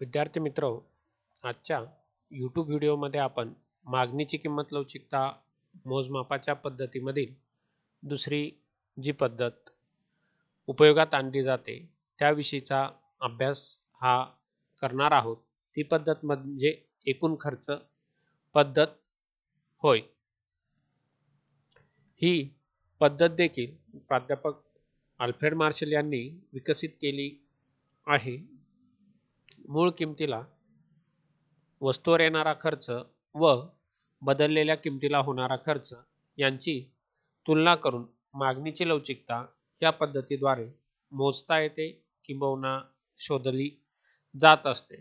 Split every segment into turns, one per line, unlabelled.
विद्यार्थी मित्र आजच्या यूट्यूब व्हिडिओमध्ये आपण मागणीची किंमत लवचिकता मोजमापाच्या पद्धतीमधील दुसरी जी पद्धत उपयोगात आणली जाते त्याविषयीचा अभ्यास हा करणार आहोत. ती पद्धत म्हणजे एकूण खर्च पद्धत होय. ही पद्धत देखील प्राध्यापक अल्फ्रेड मार्शल यांनी विकसित केली आहे. मूळ किमतीला वस्तूवर येणारा खर्च व बदललेल्या किमतीला होणारा खर्च यांची तुलना करून मागणीची लवचिकता या पद्धतीद्वारे मोजता येते किंबहुना शोधली जात असते.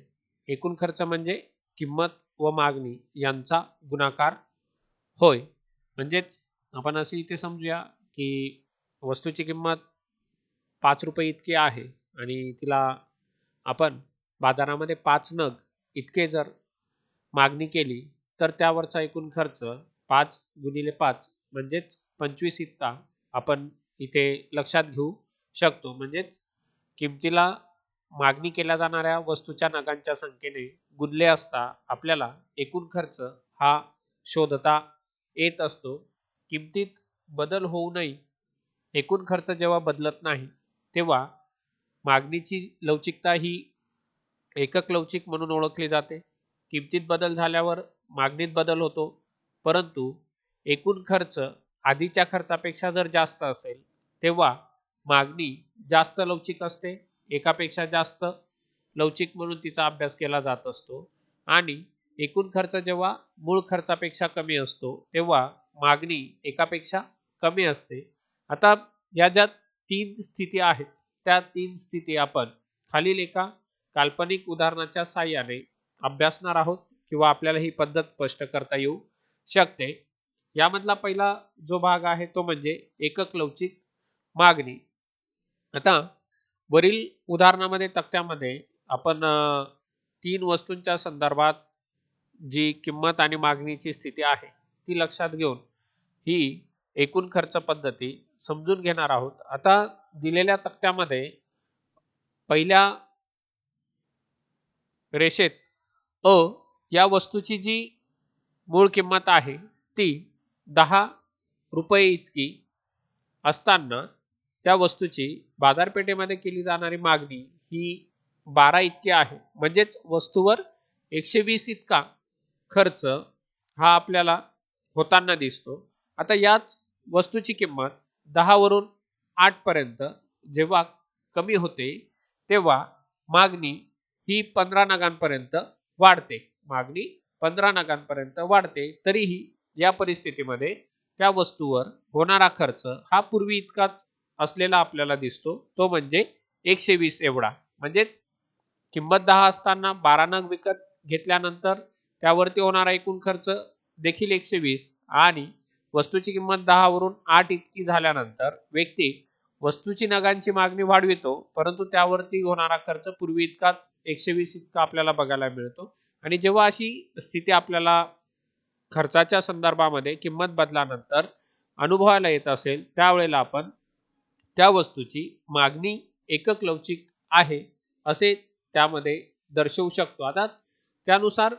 एकूण खर्च म्हणजे किंमत व मागणी यांचा गुणाकार होय. म्हणजेच आपण असे इथे समजूया की वस्तूची किंमत पाच रुपये इतकी आहे आणि तिला आपण बाजारामध्ये पाच नग इतके जर मागणी केली तर त्यावरचा एकूण खर्च पाच गुणिले पाच म्हणजेच पंचवीस इतका आपण इथे लक्षात घेऊ शकतो. म्हणजेच किमतीला मागणी केल्या जाणाऱ्या वस्तूच्या नगांच्या संख्येने गुणले असता आपल्याला एकूण खर्च हा शोधता येत असतो. किमतीत बदल होऊ नये एकूण खर्च जेव्हा बदलत नाही तेव्हा मागणीची लवचिकता ही एकक लवचिक म्हणून ओळखली जाते. किमतीत बदल झाल्यावर मागणीत बदल होतो. परंतु एकूण खर्च आधीच्या खर्चापेक्षा जर जास्त असेल तेव्हा मागणी जास्त लवचिक असते. एकापेक्षा जास्त लवचिक म्हणून तिचा अभ्यास केला जात असतो. आणि एकूण खर्च जेव्हा मूळ खर्चापेक्षा कमी असतो तेव्हा मागणी एकापेक्षा कमी असते. आता या ज्या तीन स्थिती आहेत त्या तीन स्थिती आपण खालील एका काल्पनिक उदाहरणाच्या साह्याने अभ्यासणार आहोत किंवा आपल्याला ही पद्धत स्पष्ट करता येऊ शकते. यामधला पहिला जो भाग आहे तो म्हणजे एकक लवचिक मागणी. आता वरील उदाहरणामध्ये तक्त्यामध्ये आपण तीन वस्तूंच्या संदर्भात जी किंमत आणि मागणीची स्थिती आहे ती लक्षात घेऊन ही एकूण खर्च पद्धती समजून घेणार आहोत. आता दिलेल्या तक्त्यामध्ये पहिल्या रेषेत. अ या वस्तूची जी मूळ किंमत आहे ती दहा रुपये इतकी असताना त्या वस्तूची बाजारपेठेमध्ये केली जाणारी मागणी ही बारा इतकी आहे. म्हणजेच वस्तूवर एकशे वीस इतका खर्च हा आपल्याला होताना दिसतो. आता याच वस्तूची किंमत दहा वरून आठ पर्यंत जेव्हा कमी होते तेव्हा मागणी ही पंधरा नगांपर्यंत वाढते. मागणी पंधरा नगांपर्यंत वाढते. तरीही या परिस्थितीमध्ये त्या वस्तूवर होणारा खर्च हा पूर्वी इतकाच असलेला आपल्याला दिसतो. तो म्हणजे एकशे वीस एवढा. म्हणजेच किंमत दहा असताना बारा नग विकत घेतल्यानंतर त्यावरती होणारा एकूण खर्च देखील एकशे वीस आणि वस्तूची किंमत दहावरून आठ इतकी झाल्यानंतर व्यक्ती वस्तूची नगांची मागणी वाढवितो परंतु त्यावरती होणारा खर्च पूर्वी इतकाच एकशे वीस इतका आपल्याला बघायला मिळतो. आणि जेव्हा अशी स्थिती आपल्याला खर्चाच्या संदर्भामध्ये किंमत बदलानंतर अनुभवायला येत असेल त्यावेळेला आपण त्या वस्तूची मागणी एकक लवचिक आहे असे त्यामध्ये दर्शवू शकतो. आता त्यानुसार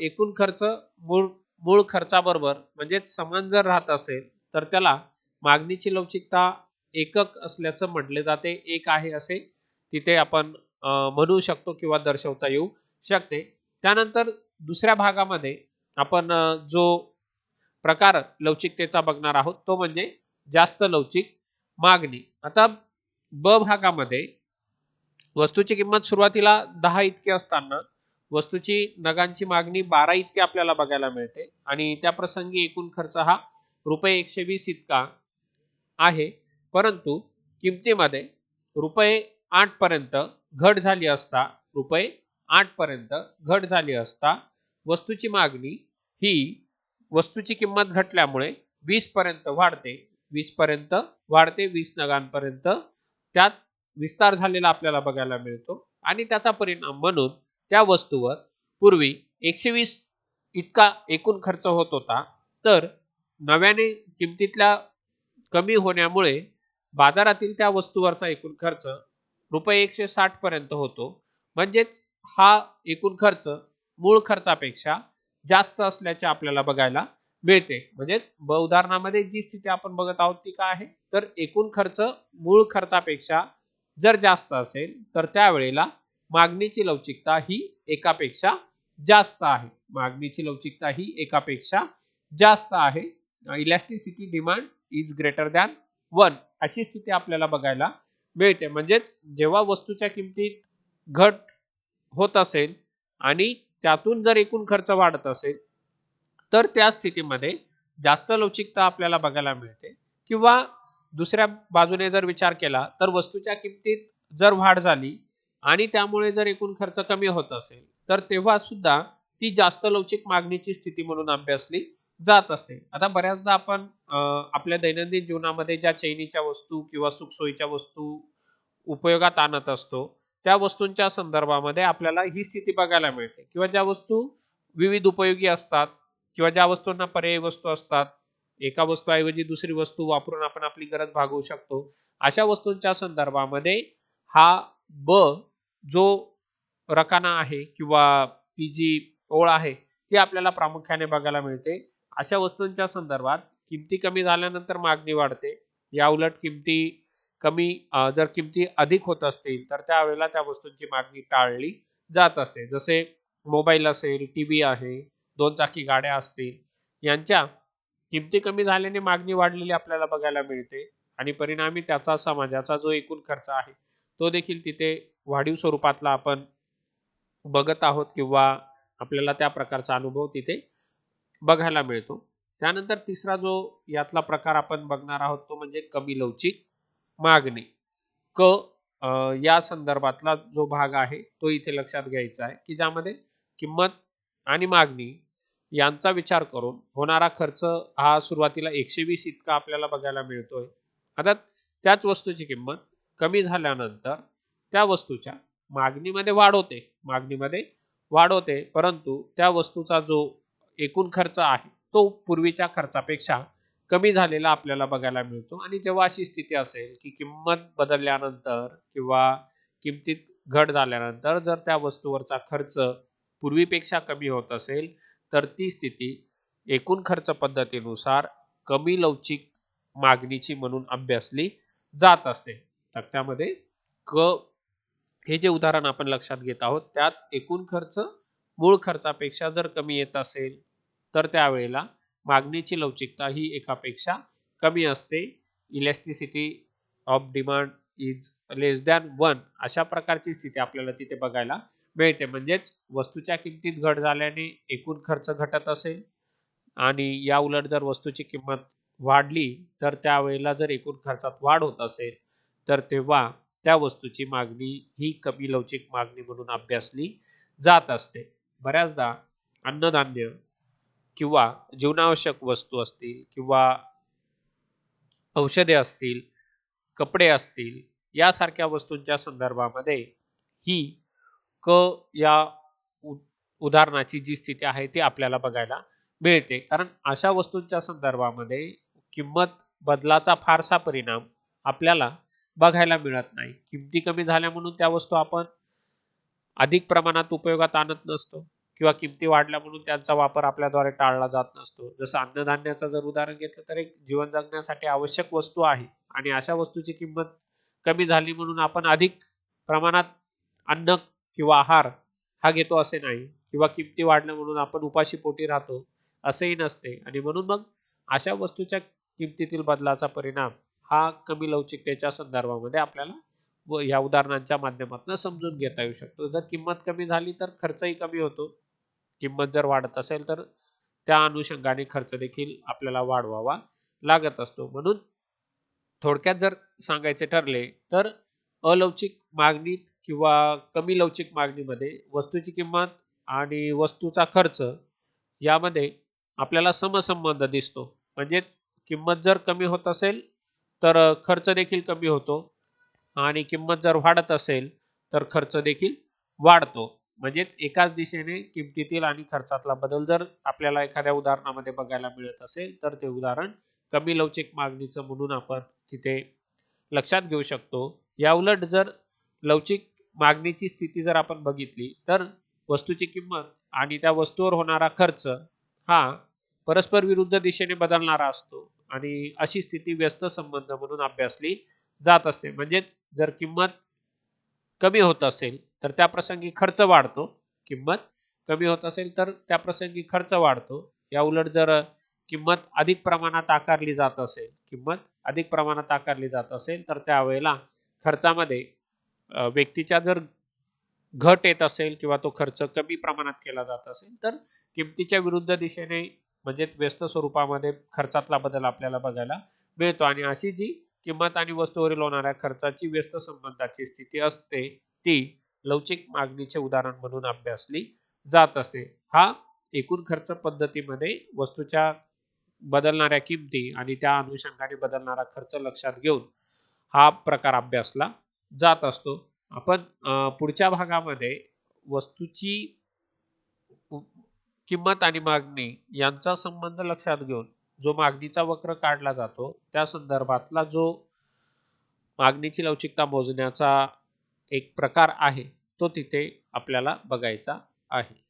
एकूण खर्च मूळ मूळ खर्चाबरोबर म्हणजेच समान जर राहत असेल तर त्याला मागणीची लवचिकता एकक असल्याचं म्हटले जाते. एक आहे असे तिथे आपण म्हणू शकतो किंवा दर्शवता येऊ शकते. त्यानंतर दुसऱ्या भागामध्ये आपण जो प्रकार लवचिकतेचा बघणार आहोत तो म्हणजे जास्त लवचिक मागणी. आता ब भागामध्ये वस्तूची किंमत सुरुवातीला दहा इतकी असताना वस्तूची नगांची मागणी बारा इतकी आपल्याला बघायला मिळते. आणि त्या प्रसंगी एकूण खर्च हा रुपये एकशे वीस इतका आहे. परंतु किमतीमध्ये रुपये आठपर्यंत घट झाली असता रुपये आठपर्यंत घट झाली असता वस्तूची मागणी ही वस्तूची किंमत घटल्यामुळे वीस पर्यंत वाढते. वीस पर्यंत वाढते वीस नगांपर्यंत. त्यात विस्तार झालेला आपल्याला बघायला मिळतो. आणि त्याचा परिणाम म्हणून त्या वस्तूवर पूर्वी एकशे वीस इतका एकूण खर्च होत होता. तर नव्याने किमतीतल्या कमी होण्यामुळे बाजारातील त्या वस्तूवरचा एकूण खर्च रुपये एकशे साठ पर्यंत होतो. म्हणजेच हा एकूण खर्च मूळ खर्चापेक्षा जास्त असल्याचे आपल्याला बघायला मिळते. म्हणजे ब उदाहरणामध्ये जी स्थिती आपण बघत आहोत ती काय आहे? तर एकूण खर्च मूळ खर्चापेक्षा जर जास्त असेल तर त्यावेळेला मागणीची लवचिकता ही एकापेक्षा जास्त आहे. मागणीची लवचिकता ही एकापेक्षा जास्त आहे. Elasticity demand is greater than one. अशी स्थिती आपल्याला बघायला मिळते. म्हणजेच जेव्हा वस्तूच्या किमतीत घट होत असेल आणि त्यातून जर एकूण खर्च वाढत असेल तर त्या स्थितीमध्ये जास्त लवचिकता आपल्याला बघायला मिळते. किंवा दुसऱ्या बाजूने जर विचार केला तर वस्तूच्या किमतीत जर वाढ झाली आणि त्यामुळे जर एकूण खर्च कमी होत असेल तर तेव्हा सुद्धा ती जास्त लवचिक मागणीची स्थिती म्हणून अभ्यासली जात असते. आता बऱ्याचदा आपण आपल्या दैनंदिन जीवनामध्ये ज्या चैनीच्या वस्तू किंवा सुखसोयीच्या वस्तू उपयोगात आणत असतो त्या वस्तूंच्या संदर्भामध्ये आपल्याला ही स्थिती बघायला मिळते. किंवा ज्या वस्तू विविध उपयोगी असतात किंवा ज्या वस्तूंना पर्यायी वस्तू असतात एका वस्तूऐवजी दुसरी वस्तू वापरून आपण आपली गरज भागवू शकतो अशा वस्तूंच्या संदर्भामध्ये हा ब जो रकाना आहे किंवा ती जी ओळ आहे ती आपल्याला प्रामुख्याने बघायला मिळते. अशा वस्तूंच्या संदर्भात किमती कमी झाल्यानंतर मागणी वाढते. या उलट किमती कमी जर किमती अधिक होत असतील तर त्यावेळेला त्या वस्तूंची मागणी टाळली जात असते. जसे मोबाईल असेल टीव्ही आहे दोन चाकी गाड्या असतील यांच्या किमती कमी झाल्याने मागणी वाढलेली आपल्याला बघायला मिळते आणि परिणामी त्याचा समाजाचा जो एकूण खर्च आहे तो देखील तिथे वाढीव स्वरूपातला आपण बघत आहोत किंवा आपल्याला त्या प्रकारचा अनुभव तिथे बघायला मिळतो. त्यानंतर तिसरा जो यातला प्रकार आपण बघणार आहोत तो म्हणजे कमी लवचिक मागणी. क या संदर्भातला जो भाग आहे तो इथे लक्षात घ्यायचा आहे की ज्यामध्ये किंमत आणि मागणी यांचा विचार करून होणारा खर्च हा सुरुवातीला एकशे वीस इतका आपल्याला बघायला मिळतोय. आता त्याच वस्तूची किंमत कमी झाल्यानंतर त्या वस्तूच्या मागणीमध्ये वाढ होते. मागणीमध्ये वाढ होते परंतु त्या वस्तूचा जो एकूण खर्च आहे तो पूर्वीच्या खर्चापेक्षा कमी झालेला आपल्याला बघायला मिळतो. आणि जेव्हा अशी स्थिती असेल की किंमत बदलल्यानंतर किंवा किमतीत घट झाल्यानंतर जर त्या वस्तूवरचा खर्च पूर्वीपेक्षा कमी होत असेल तर ती स्थिती एकूण खर्च पद्धतीनुसार कमी लवचिक मागणीची म्हणून अभ्यासली जात असते. तक्त्यामध्ये क हे जे उदाहरण आपण लक्षात घेत आहोत त्यात एकूण खर्च मूळ खर्चापेक्षा जर कमी येत असेल तर त्यावेळेला मागणीची लवचिकता ही एकापेक्षा कमी असते. Elasticity of demand is less than one अशा प्रकारची स्थिती आपल्याला तिथे बघायला मिळते. म्हणजेच वस्तूच्या किमतीत घट झाल्याने एकूण खर्च घटत असेल आणि या उलट जर वस्तूची किंमत वाढली तर त्यावेळेला जर एकूण खर्चात वाढ होत असेल तर तेव्हा त्या वस्तूची मागणी ही कमी लवचिक मागणी म्हणून अभ्यासली जात असते. बऱ्याचदा अन्नधान्य किंवा जीवनावश्यक वस्तू असतील किंवा औषधे असतील कपडे असतील यासारख्या वस्तूंच्या संदर्भामध्ये ही क या उदाहरणाची जी स्थिती आहे ती आपल्याला बघायला मिळते. कारण अशा वस्तूंच्या संदर्भामध्ये किंमत बदलाचा फारसा परिणाम आपल्याला बघायला मिळत नाही. किमती कमी झाल्या म्हणून त्या वस्तू आपण अधिक प्रमाणात उपयोगात आणत नसतो. किंवा किमती वाढल्या म्हणून त्यांचा वापर आपल्याद्वारे टाळला जात नसतो. जसं अन्नधान्याचं जर उदाहरण घेतलं तर एक जीवन जगण्यासाठी आवश्यक वस्तू आहे. आणि अशा वस्तूची किंमत कमी झाली म्हणून आपण अधिक प्रमाणात अन्न किंवा आहार हा घेतो असे नाही. किंवा किमती वाढल्या म्हणून आपण उपाशी पोटी राहतो असेही नसते. आणि म्हणून मग अशा वस्तूच्या किमतीतील बदलाचा परिणाम हा कमी लवचिकतेच्या संदर्भामध्ये आपल्याला व या उदाहरणांच्या माध्यमातून समजून घेता येऊ शकतो. जर किंमत कमी झाली तर खर्चही कमी होतो. किंमत जर वाढत असेल तर त्या अनुषंगाने खर्च देखील आपल्याला वाढवावा लागत असतो. म्हणून थोडक्यात जर सांगायचे ठरले तर अलवचिक मागणीत किंवा कमी लवचिक मागणीमध्ये वस्तूची किंमत आणि वस्तूचा खर्च यामध्ये आपल्याला समसंबंध दिसतो. म्हणजेच किंमत जर कमी होत असेल तर खर्च देखील कमी होतो आणि किंमत जर वाढत असेल तर खर्च देखील वाढतो. म्हणजेच एकाच दिशेने किमतीतील आणि खर्चातला बदल जर आपल्याला एखाद्या उदाहरणामध्ये बघायला मिळत असेल तर ते उदाहरण कमी लवचिक मागणीचं म्हणून आपण तिथे लक्षात घेऊ शकतो. या उलट जर लवचिक मागणीची स्थिती जर आपण बघितली तर वस्तूची किंमत आणि त्या वस्तूवर होणारा खर्च हा परस्पर विरुद्ध दिशेने बदलणारा असतो आणि अशी स्थिती व्यस्त संबंध म्हणून अभ्यासली जात असते. म्हणजेच जर किंमत कमी होत असेल तर त्या प्रसंगी खर्च वाढतो किंमत कमी होत असेल तर त्या प्रसंगी खर्च वाढतो. या उलट जर किंमत अधिक प्रमाणात आकारली जात असेल किंमत अधिक प्रमाणात आकारली जात असेल तर त्यावेळेला खर्चामध्ये व्यक्तीच्या जर घट येत असेल किंवा तो खर्च कमी प्रमाणात केला जात असेल तर किमतीच्या विरुद्ध दिशेने म्हणजे व्यस्त स्वरूपामध्ये खर्चातला बदल आपल्याला बघायला मिळतो. आणि अशी जी किंमत आणि वस्तूवरील होणाऱ्या खर्चाची व्यस्त संबंधाची स्थिती असते ती लवचिक मागणीचे उदाहरण म्हणून अभ्यासली जात असते. हा एकूण खर्च पद्धतीमध्ये वस्तूच्या बदलणाऱ्या किमती आणि त्या अनुषंगाने बदलणारा खर्च लक्षात घेऊन हा प्रकार अभ्यासला जात असतो. आपण पुढच्या भागामध्ये वस्तूची किंमत आणि मागणी यांचा संबंध लक्षात घेऊन जो मागणीचा वक्र काढला जातो त्या संदर्भातला जो मागणीची लवचिकता मोजण्याचा एक प्रकार आहे तो तिथे आपल्याला बघायचा आहे.